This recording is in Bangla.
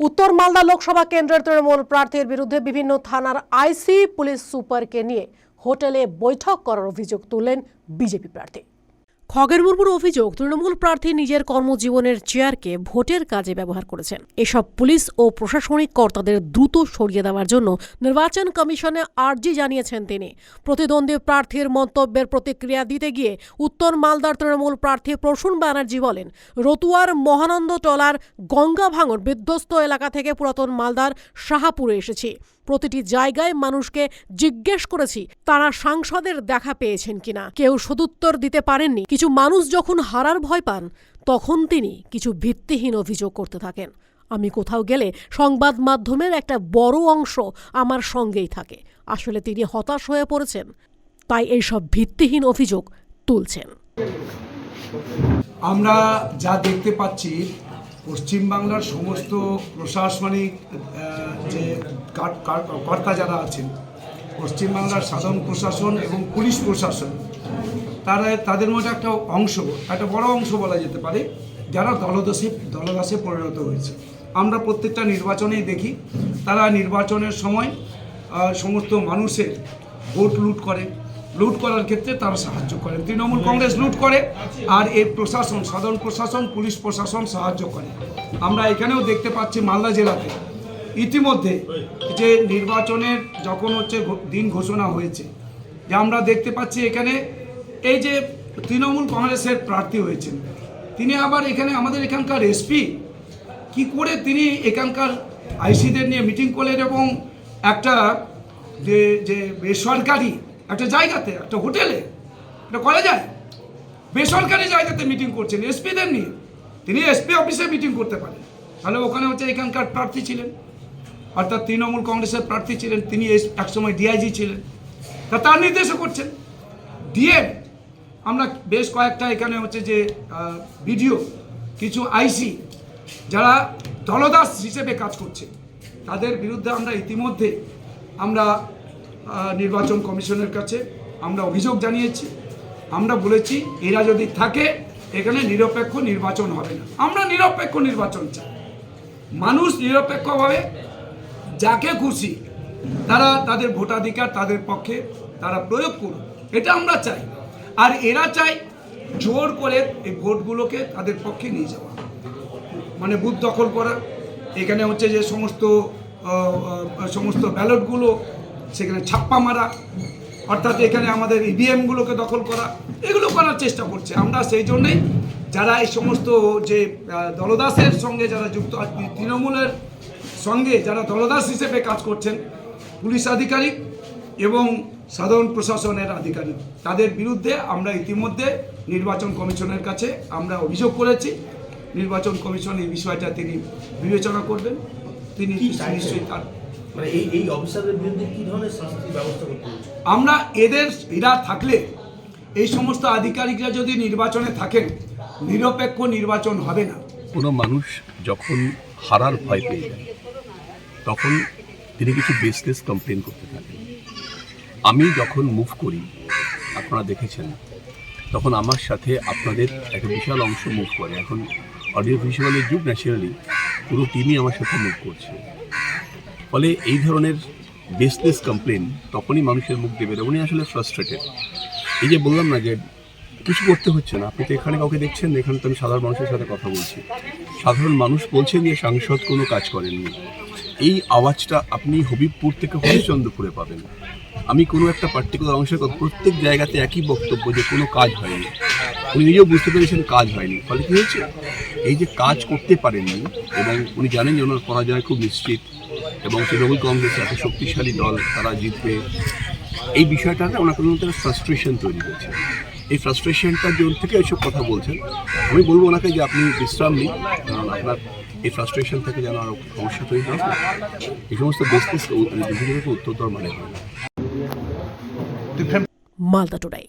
উত্তর মালদা লোকসভা কেন্দ্রের তৃণমূল প্রার্থীর বিরুদ্ধে বিভিন্ন থানার আইসি পুলিশ সুপারকে নিয়ে হোটেলে বৈঠক করার অভিযোগ তুললেন বিজেপি প্রার্থী। খগের মুর্মুর অভিযোগ, তৃণমূল প্রার্থী নিজের কর্মজীবনের চেয়ারকে ভোটের কাজে ব্যবহার করেছেন। এসব পুলিশ ও প্রশাসনিক কর্তাদের দ্রুত সরিয়ে দেওয়ার জন্য নির্বাচন কমিশনে আর্জি জানিয়েছেন তিনি। প্রতিদ্বন্দ্বী প্রার্থীর মন্তব্যের প্রতিক্রিয়া দিতে গিয়ে উত্তর মালদার তৃণমূল প্রার্থী প্রসূন ব্যানার্জি বলেন, রতুয়ার মহানন্দ টলার গঙ্গা ভাঙন বিধ্বস্ত এলাকা থেকে পুরাতন মালদার শাহাপুরে এসেছি। প্রতিটি জায়গায় মানুষকে জিজ্ঞেস করেছি, তারা সাংসদের দেখা পেয়েছেন কিনা। কেউ সদুত্তর দিতে পারেননি। কিছু মানুষ যখন হারার ভয় পান, তখন তিনি কিছু ভিত্তিহীন অভিযোগ করতে থাকেন। আমি কোথাও গেলে সংবাদ মাধ্যমের একটা বড় অংশ আমার সঙ্গেই থাকে। আসলে তিনি হতাশ হয়ে পড়েছেন, তাই এইসব ভিত্তিহীন অভিযোগ তুলছেন। আমরা যা দেখতে পাচ্ছি পশ্চিমবাংলার সমস্ত প্রশাসনিক যে কার- কার- কর্তা যারা আছেন, পশ্চিমবাংলার সাধারণ প্রশাসন এবং পুলিশ প্রশাসন, তারা, তাদের মধ্যে একটা অংশ, একটা বড় অংশ বলা যেতে পারে, যারা দলদাসে দলদাসে পরিণত হয়েছে। আমরা প্রত্যেকটা নির্বাচনেই দেখি, তারা নির্বাচনের সময় সমস্ত মানুষের ভোট লুট করে লুট করার ক্ষেত্রে তারা সাহায্য করেন তৃণমূল কংগ্রেস লুট করে আর এই প্রশাসন, সাধারণ প্রশাসন, পুলিশ প্রশাসন সাহায্য করে। আমরা এখানেও দেখতে পাচ্ছি মালদা জেলাতে ইতিমধ্যে যে নির্বাচনের যখন হচ্ছে দিন ঘোষণা হয়েছে, যে আমরা দেখতে পাচ্ছি এখানে এই যে তৃণমূল কংগ্রেসের প্রার্থী হয়েছেন, তিনি আবার এখানে আমাদের এখানকার এসপি। কি করে তিনি এখানকার আইসিদের নিয়ে মিটিং করলেন এবং একটা যে যে বেসরকারি একটা জায়গাতে, একটা হোটেলে, একটা কলেজে বেসরকারি জায়গাতে মিটিং করছেন, এসপিদের নিয়ে। তিনি এসপি অফিসে মিটিং করতে পারেন। তাহলে ওখানে হচ্ছে এখানকার প্রার্থী ছিলেন। অর্থাৎ তৃণমূল কংগ্রেসের প্রার্থী ছিলেন, তিনি একসময় ডিআইজি ছিলেন। তা তার নির্দেশও করছেন। ডিএম আমরা বেশ কয়েকটা এখানে হচ্ছে যে ভিডিও, কিছু আইসি যারা দলদাস হিসেবে কাজ করছে, তাদের বিরুদ্ধে আমরা ইতিমধ্যে আমরা নির্বাচন কমিশনের কাছে আমরা অভিযোগ জানিয়েছি। আমরা বলেছি, এরা যদি থাকে, এখানে নিরপেক্ষ নির্বাচন হবে না। আমরা নিরপেক্ষ নির্বাচন চাই। মানুষ নিরপেক্ষভাবে যাকে খুশি, তারা তাদের ভোটাধিকার তাদের পক্ষে তারা প্রয়োগ করুন এটা আমরা চাই। আর এরা চাই জোর করে এই ভোটগুলোকে তাদের পক্ষে নিয়ে যাওয়া। মানে বুথ দখল করা। এখানে হচ্ছে যে সমস্ত সমস্ত ব্যালটগুলো সেখানে ছাপ্পা মারা অর্থাৎ এখানে আমাদের ইভিএমগুলোকে দখল করা এগুলো করার চেষ্টা করছে। আমরা সেই জন্যেই যারা এই সমস্ত যে দলদাসের সঙ্গে যারা যুক্ত তৃণমূলের সঙ্গে যারা দলদাস হিসেবে কাজ করছেন পুলিশ আধিকারিক এবং সাধারণ প্রশাসনের আধিকারিক তাদের বিরুদ্ধে আমরা ইতিমধ্যে নির্বাচন কমিশনের কাছে আমরা অভিযোগ করেছি। নির্বাচন কমিশন এই বিষয়টা তিনি বিবেচনা করবেন। তিনি নিশ্চয়ই তার মানে এই এই অফিসারদের বিরুদ্ধে কি ধরনের শাস্তির ব্যবস্থা করতে আমরা এদের এরা থাকলে এই সমস্ত আধিকারিকরা যদি নির্বাচনে থাকেন নিরপেক্ষ নির্বাচন হবে না। কোনো মানুষ যখন হারার ভয় পেয়ে যায় তখন তিনি কিছু বেসলেস কমপ্লেন করতে থাকেন। আমি যখন মুভ করি আপনারা দেখেছেন তখন আমার সাথে আপনাদের একটা বিশাল অংশ মুভ করে। এখন অডিও ভিজুয়ালের যুগ ন্যাচারালি পুরো টিমই আমার সাথে মুভ করছে। ফলে এই ধরনের বেসলেস কমপ্লেন তখনই মানুষের মুখ দেবে উনি আসলে ফ্রাস্ট্রেটেড এই যে বললাম না যে কিছু করতে হচ্ছে না। আপনি তো এখানে কাউকে দেখছেন, এখানে তো আমি সাধারণ মানুষের সাথে কথা বলছি। সাধারণ মানুষ বলছেন যে সাংসদ কোনো কাজ করেননি। এই আওয়াজটা আপনি হবিবপুর থেকে হরিশ্চন্দ্রপুরে পাবেন। আমি কোনো একটা পার্টিকুলার অংশের কথা, প্রত্যেক জায়গাতে একই বক্তব্য যে কোনো কাজ হয়নি। উনি নিজেও বুঝতে পেরেছেন কাজ হয়নি। ফলে কী হয়েছে? এই যে কাজ করতে পারেননি এবং উনি জানেন যে ওনার পরাজয় খুব নিশ্চিত এবং তৃণমূল কংগ্রেস এত শক্তিশালী দল, তারা জিতবে। এই বিষয়টাতে ওনার কোনো ফ্রাস্ট্রেশন তৈরি হয়েছে। এই ফ্রাস্ট্রেশনটার জন্য থেকে এইসব কথা বলছেন, আমি বলব ওনাকে যে আপনি বিশ্রাম নিন, কারণ আপনার এই ফ্রাস্ট্রেশন থেকে যেন আরও সমস্যা তৈরি হয় এই সমস্ত বিজনেস বিভিন্ন উত্তর দেওয়ার মানে হয় মালদা টুডাই